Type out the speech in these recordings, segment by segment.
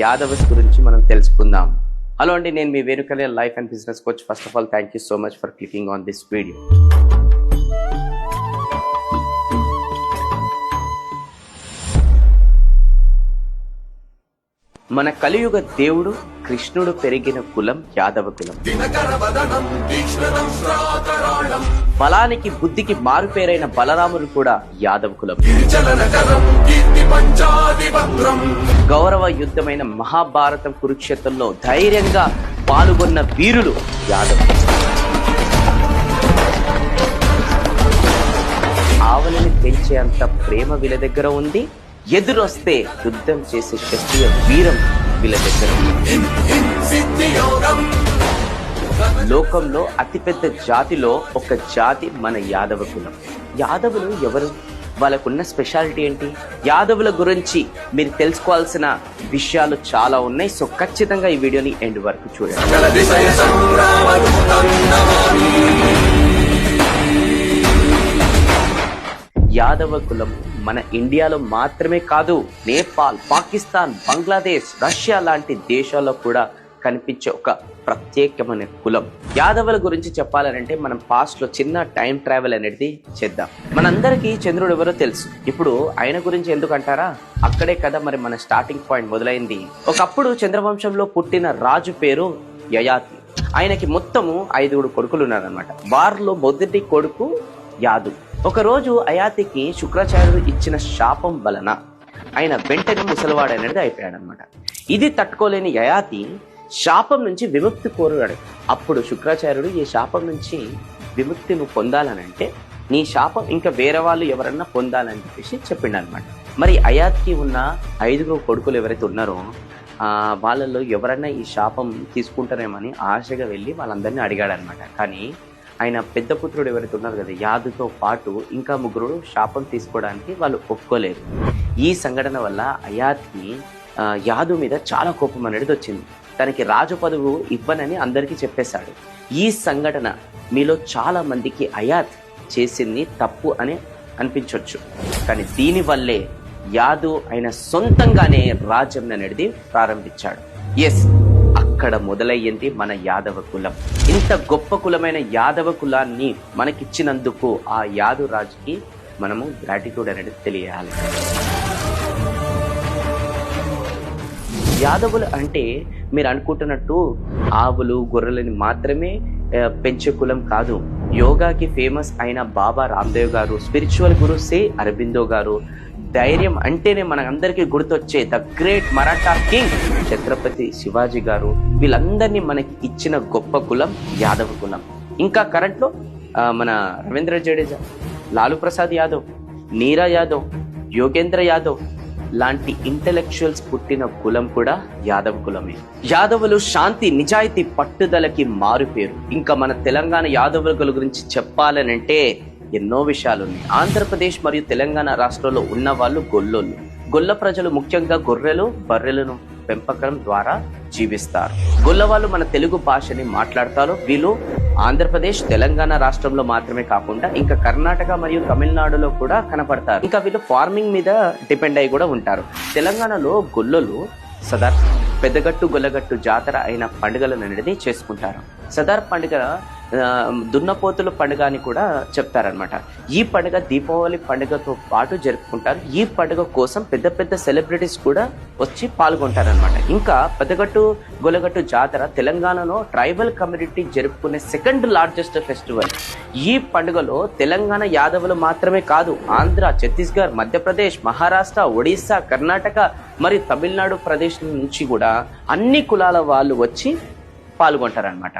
యాదవస్ గురించి మనం తెలుసుకుందాం. హలో అండి నేను మీ వేరుకలే life and business coach first of all thank you so much for clicking on this video మన కలియుగ దేవుడు కృష్ణుడు పెరిగిన కులం యాదవ కులం. బలానికి బుద్ధికి మారుపేరైన బలరాముడు కూడా యాదవ కులం. గౌరవ యుద్ధమైన మహాభారతం కురుక్షేత్రంలో ధైర్యంగా పాల్గొన్న వీరులు యాదవ్. ఆవలిని పెంచేంత ప్రేమ వీళ్ళ దగ్గర ఉంది. ఎదురొస్తే యుద్ధం చేసే శక్తియ వీరం వీళ్ళ దగ్గర ఉంది. లోకంలో అతిపెద్ద జాతిలో ఒక జాతి మన యాదవ కులం. యాదవులు ఎవరు? వాళ్ళకున్న స్పెషాలిటీ ఏంటి? యాదవుల గురించి మీరు తెలుసుకోవాల్సిన విషయాలు చాలా ఉన్నాయి. సో ఖచ్చితంగా ఈ వీడియోని ఎండ్ వరకు చూడండి. యాదవ కులం మన ఇండియాలో మాత్రమే కాదు నేపాల్ పాకిస్తాన్ బంగ్లాదేశ్ రష్యా లాంటి దేశాల్లో కూడా కనిపించే ఒక ప్రత్యేకమైన కులం. యాదవుల గురించి చెప్పాలంటే మనం పాస్ట్లో చిన్న టైం ట్రావెల్ అనేది చేద్దాం. మనందరికీ చంద్రుడు ఎవరో తెలుసు. ఇప్పుడు ఆయన గురించి ఎందుకంటారా? అక్కడే కదా మరి మన స్టార్టింగ్ పాయింట్ మొదలైంది. ఒకప్పుడు చంద్రవంశంలో పుట్టిన రాజు పేరు యయాతి. ఆయనకి మొత్తము ఐదుగురు కొడుకులు ఉన్నారనమాట వారిలో మొదటి కొడుకు యాదు. ఒకరోజు అయాతికి శుక్రాచార్యుడు ఇచ్చిన శాపం వలన ఆయన వెంటనే ముసలివాడు అనేది అయిపోయాడనమాట ఇది తట్టుకోలేని యయాతి శాపం నుంచి విముక్తి కోరుగాడు అప్పుడు శుక్రాచార్యుడు ఈ శాపం నుంచి విముక్తి నువ్వు పొందాలనంటే నీ శాపం ఇంకా వేరే వాళ్ళు ఎవరన్నా పొందాలని చెప్పేసి చెప్పిండు అనమాట మరి అయాత్కి ఉన్న ఐదుగురు కొడుకులు ఎవరైతే ఉన్నారో వాళ్ళల్లో ఎవరన్నా ఈ శాపం తీసుకుంటారేమని ఆశగా వెళ్ళి వాళ్ళందరినీ అడిగాడు అనమాట కానీ ఆయన పెద్ద పుత్రుడు ఎవరైతే ఉన్నారు కదా యాదుతో పాటు ఇంకా ముగ్గురు శాపం తీసుకోవడానికి వాళ్ళు ఒప్పుకోలేరు ఈ సంఘటన వల్ల అయాత్కి యాదు మీద చాలా కోపం అనేది వచ్చింది. తనకి రాజు పదవు ఇవ్వనని అందరికీ చెప్పేశాడు. ఈ సంఘటన మీలో చాలా మందికి అయాత్ చేసింది తప్పు అని అనిపించవచ్చు కానీ దీనివల్లే యాదు ఆయన సొంతంగానే రాజ్యం అనేది ప్రారంభించాడు. ఎస్ అక్కడ మొదలయ్యింది మన యాదవ కులం. ఇంత గొప్ప కులమైన యాదవ కులాన్ని మనకిచ్చినందుకు ఆ యాదు రాజుకి మనము గ్రాటిట్యూడ్ అనేది తెలియాలి. యాదవులు అంటే మీరు అనుకుంటున్నట్టు ఆవులు గొర్రెలని మాత్రమే పెంచే కులం కాదు. యోగాకి ఫేమస్ అయిన బాబా రామ్దేవ్ గారు స్పిరిచువల్ గురు సే అరబిందో గారు. ధైర్యం అంటేనే మనందరికీ గుర్తొచ్చే the great Maratha king Chhatrapati Shivaji గారు. వీళ్ళందరినీ మనకి ఇచ్చిన గొప్ప కులం యాదవ కులం. ఇంకా కరెంట్లో మన రవీంద్ర జడేజా లాలు ప్రసాద్ యాదవ్ నీరా యాదవ్ యోగేంద్ర యాదవ్ లాంటి ఇంటెలెక్చువల్స్ పుట్టిన కులం కూడా యాదవ కులమే. యాదవులు శాంతి నిజాయితీ పట్టుదలకి మారుపేరు. ఇంకా మన తెలంగాణ యాదవుల గురించి చెప్పాలనంటే ఎన్నో విషయాలు ఉన్నాయి ఆంధ్రప్రదేశ్ మరియు తెలంగాణ రాష్ట్రంలో ఉన్న వాళ్ళు గొల్లోళ్ళు. గొల్ల ప్రజలు ముఖ్యంగా గొర్రెలు బర్రెలను పెంపకం ద్వారా జీవిస్తారు. గొల్లవాళ్ళు మన తెలుగు భాషని మాట్లాడతారు. వీళ్ళు ఆంధ్రప్రదేశ్ తెలంగాణ రాష్ట్రంలో మాత్రమే కాకుండా ఇంకా కర్ణాటక మరియు తమిళనాడులో కూడా కనపడతారు. ఇంకా వీళ్ళు ఫార్మింగ్ మీద డిపెండ్ అయి కూడా ఉంటారు. తెలంగాణలో గొల్లలు సదార్ పెద్దగట్టు గొల్లగట్టు జాతర అయిన పండుగలను అనేది చేసుకుంటారు. సదార్ పండుగ దున్నపోతుల పండుగ అని కూడా చెప్తారనమాట ఈ పండుగ దీపావళి పండుగతో పాటు జరుపుకుంటారు. ఈ పండుగ కోసం పెద్ద పెద్ద సెలబ్రిటీస్ కూడా వచ్చి పాల్గొంటారనమాట ఇంకా పెద్దగట్టు గొలగట్టు జాతర తెలంగాణలో ట్రైబల్ కమ్యూనిటీ జరుపుకునే సెకండ్ లార్జెస్ట్ ఫెస్టివల్. ఈ పండుగలో తెలంగాణ యాదవులు మాత్రమే కాదు ఆంధ్ర ఛత్తీస్గఢ్ మధ్యప్రదేశ్ మహారాష్ట్ర ఒడిశా కర్ణాటక మరియు తమిళనాడు ప్రదేశ్ నుంచి కూడా అన్ని కులాల వాళ్ళు వచ్చి పాల్గొంటారనమాట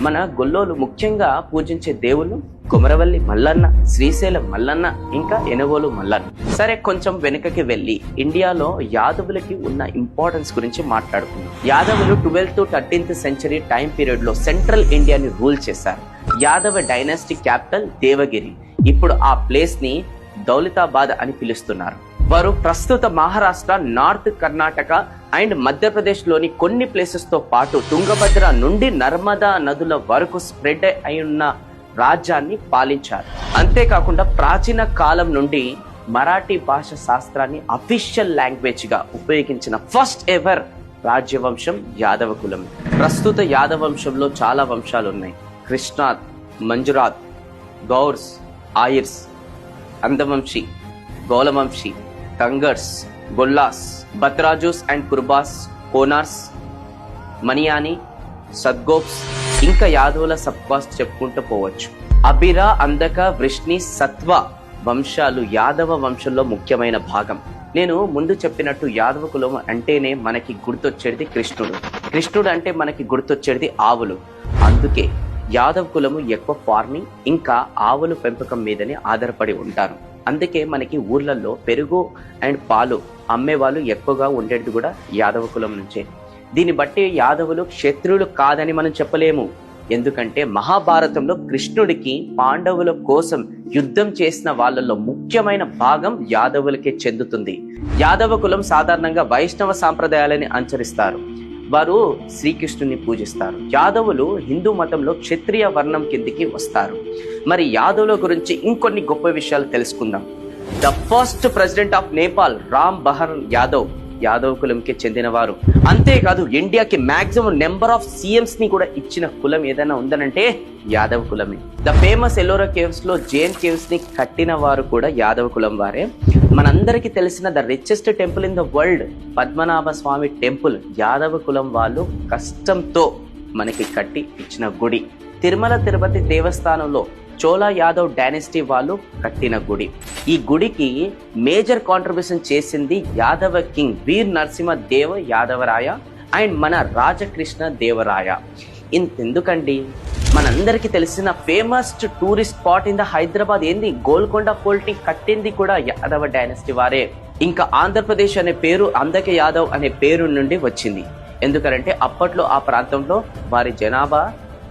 మన గొల్లోలు ముఖ్యంగా పూజించే దేవుళ్ళు కుమరవల్లి మల్లన్న శ్రీశైలం మల్లన్న ఇంకా ఎనగోలు మల్లన్న. సరే కొంచెం వెనుకకి వెళ్ళి ఇండియాలో యాదవులకి ఉన్న ఇంపార్టెన్స్ గురించి మాట్లాడుకుందాం. యాదవులు ట్వెల్త్ థర్టీన్త్ సెంచరీ టైం పీరియడ్లో సెంట్రల్ ఇండియాని రూల్ చేశారు. Yadava dynasty capital Devagiri. ఇప్పుడు ఆ ప్లేస్ని దౌలితాబాద్ అని పిలుస్తున్నారు. వారు ప్రస్తుత మహారాష్ట్ర నార్త్ కర్ణాటక అండ్ మధ్యప్రదేశ్లోని కొన్ని ప్లేసెస్తో పాటు తుంగభద్ర నుండి నర్మదా నదుల వరకు స్ప్రెడ్ అయి ఉన్న రాజ్యాన్ని పాలించారు. అంతేకాకుండా ప్రాచీన కాలం నుండి మరాఠీ భాష శాస్త్రాన్ని అఫీషియల్ లాంగ్వేజ్గా ఉపయోగించిన ఫస్ట్ ఎవర్ రాజ్యవంశం యాదవ కులం ప్రస్తుత యాదవ వంశంలో చాలా వంశాలు ఉన్నాయి. కృష్ణాత్ మంజురాత్ గౌర్స్ ఆయిర్స్ అందవంశీ గౌలవంశీ కంగర్స్ గొల్లాస్ బత్రాజూస్ అండ్ కుర్బాస్ కోనార్స్ మనియాని సద్గోప్స్ ఇంకా యాదవుల సబ్కాస్ చెప్పుకుంటూ పోవచ్చు. అబిరా అందక వృష్ణి సత్వ వంశాలు యాదవ వంశంలో ముఖ్యమైన భాగం. నేను ముందు చెప్పినట్టు యాదవ కులం అంటేనే మనకి గుర్తొచ్చేది కృష్ణుడు. కృష్ణుడు అంటే మనకి గుర్తొచ్చేది ఆవులు. అందుకే యాదవ్ కులము ఎక్కువ ఫార్మింగ్ ఇంకా ఆవుల పెంపకం మీదనే ఆధారపడి ఉంటారు. అందుకే మనకి ఊర్లలో పెరుగు అండ్ పాలు అమ్మే వాళ్ళు ఎక్కువగా ఉండేది కూడా యాదవ కులం నుంచే. దీన్ని బట్టి యాదవులు క్షత్రువులు కాదని మనం చెప్పలేము. ఎందుకంటే మహాభారతంలో కృష్ణుడికి పాండవుల కోసం యుద్ధం చేసిన వాళ్ళలో ముఖ్యమైన భాగం యాదవులకే చెందుతుంది. యాదవ కులం సాధారణంగా వైష్ణవ సాంప్రదాయాలని అనుసరిస్తారు వారు శ్రీకృష్ణుని పూజిస్తారు. యాదవులు హిందూ మతంలో క్షత్రియ వర్ణం కిందికి వస్తారు. మరి యాదవుల గురించి ఇంకొన్ని గొప్ప విషయాలు తెలుసుకుందాం. The first president of Nepal Ram Baran Yadav Yadav కులంకే చెందినవారు. అంతేకాదు ఇండియాకి మాక్సిమం నెంబర్ ఆఫ్ సీఎంస్ని కూడా ఇచ్చిన కులం ఏదైనా ఉందనంటే యాదవ్ కులమే. ద ఫేమస్ ఎల్లోరా కేవ్స్లో జైన్ కేవ్స్ని కట్టిన వారు కూడా యాదవ్ కులం వారే. మనందరికీ తెలిసిన the richest temple in the world Padmanabha Swamy temple Yadava కులం వాళ్ళు కష్టంతో మనకి కట్టి ఇచ్చిన గుడి. తిరుమల తిరుపతి దేవస్థానంలో చోళ యాదవ్ డైనెస్టీ వాళ్ళు కట్టిన గుడి. ఈ గుడికి మేజర్ కాంట్రిబ్యూషన్ చేసింది యాదవ కింగ్ వీర్ నరసింహ దేవ యాదవరాయ అండ్ మన రాజకృష్ణ దేవరాయ. ఇంతెందుకండి మనందరికీ తెలిసిన famous tourist spot in the Hyderabad ఏంది? గోల్కొండ ఫోర్ట్ని కట్టింది కూడా యాదవ డైనస్టీ వారే. ఇంకా ఆంధ్రప్రదేశ్ అనే పేరు అందక యాదవ్ అనే పేరు నుండి వచ్చింది. ఎందుకంటే అప్పట్లో ఆ ప్రాంతంలో వారి జనాభా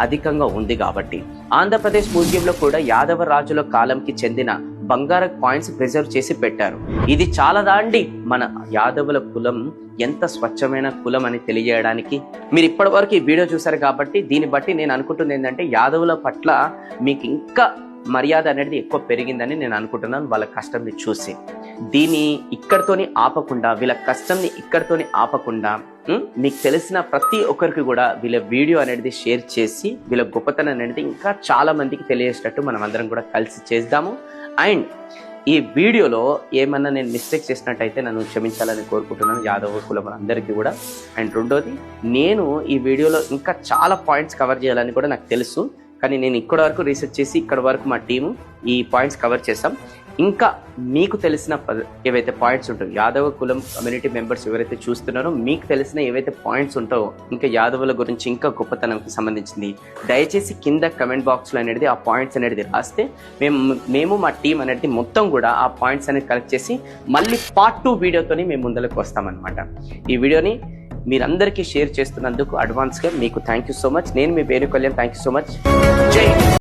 అధికంగా ఉంది కాబట్టి. ఆంధ్రప్రదేశ్ మ్యూజియంలో కూడా యాదవ రాజుల కాలంకి చెందిన బంగార కాయిన్స్ ప్రిజర్వ్ చేసి పెట్టారు. ఇది చాలా దాండి మన యాదవుల కులం ఎంత స్వచ్ఛమైన కులం అని తెలియజేయడానికి మీరు ఇప్పటి వరకు ఈ వీడియో చూసారు కాబట్టి దీన్ని బట్టి నేను అనుకుంటుంది ఏంటంటే యాదవుల పట్ల మీకు ఇంకా మర్యాద అనేది ఎక్కువ పెరిగిందని నేను అనుకుంటున్నాను వాళ్ళ కష్టంని చూసి. దీన్ని ఇక్కడితోని ఆపకుండా వీళ్ళ కష్టంని ఇక్కడితోని ఆపకుండా మీకు తెలిసిన ప్రతి ఒక్కరికి కూడా వీళ్ళ వీడియో అనేది షేర్ చేసి వీళ్ళ గొప్పతనం అనేది ఇంకా చాలా మందికి తెలియజేటట్టు మనం అందరం కూడా కలిసి చేద్దాము. అండ్ ఈ వీడియోలో ఏమన్నా నేను మిస్టేక్ చేసినట్టయితే నన్ను క్షమించాలని కోరుకుంటున్నాను యాదవ కులం అందరికీ కూడా. అండ్ రెండోది నేను ఈ వీడియోలో ఇంకా చాలా పాయింట్స్ కవర్ చేయాలని కూడా నాకు తెలుసు. కానీ నేను ఇక్కడ వరకు రీసెర్చ్ చేసి ఇక్కడ వరకు మా టీము ఈ పాయింట్స్ కవర్ చేసాం ఇంకా మీకు తెలిసిన ప- ఏవైతే పాయింట్స్ ఉంటాయో యాదవ కులం కమ్యూనిటీ మెంబర్స్ ఎవరైతే చూస్తున్నారో మీకు తెలిసిన ఏవైతే పాయింట్స్ ఉంటాయో ఇంకా యాదవుల గురించి ఇంకా గొప్పతనంకి సంబంధించింది దయచేసి కింద కమెంట్ బాక్స్లో అనేది ఆ పాయింట్స్ అనేది రాస్తే మేము మేము మా టీం అనేది మొత్తం కూడా ఆ పాయింట్స్ అనేది కలెక్ట్ చేసి మళ్ళీ పార్ట్ టూ వీడియోతోని మేము ముందరకు వస్తామన్నమాట. ఈ వీడియోని మీరందరికీ షేర్ చేస్తున్నందుకు అడ్వాన్స్గా మీకు థ్యాంక్ యూ సో మచ్ నేను మీ పేరు Kalyan thank you so much జై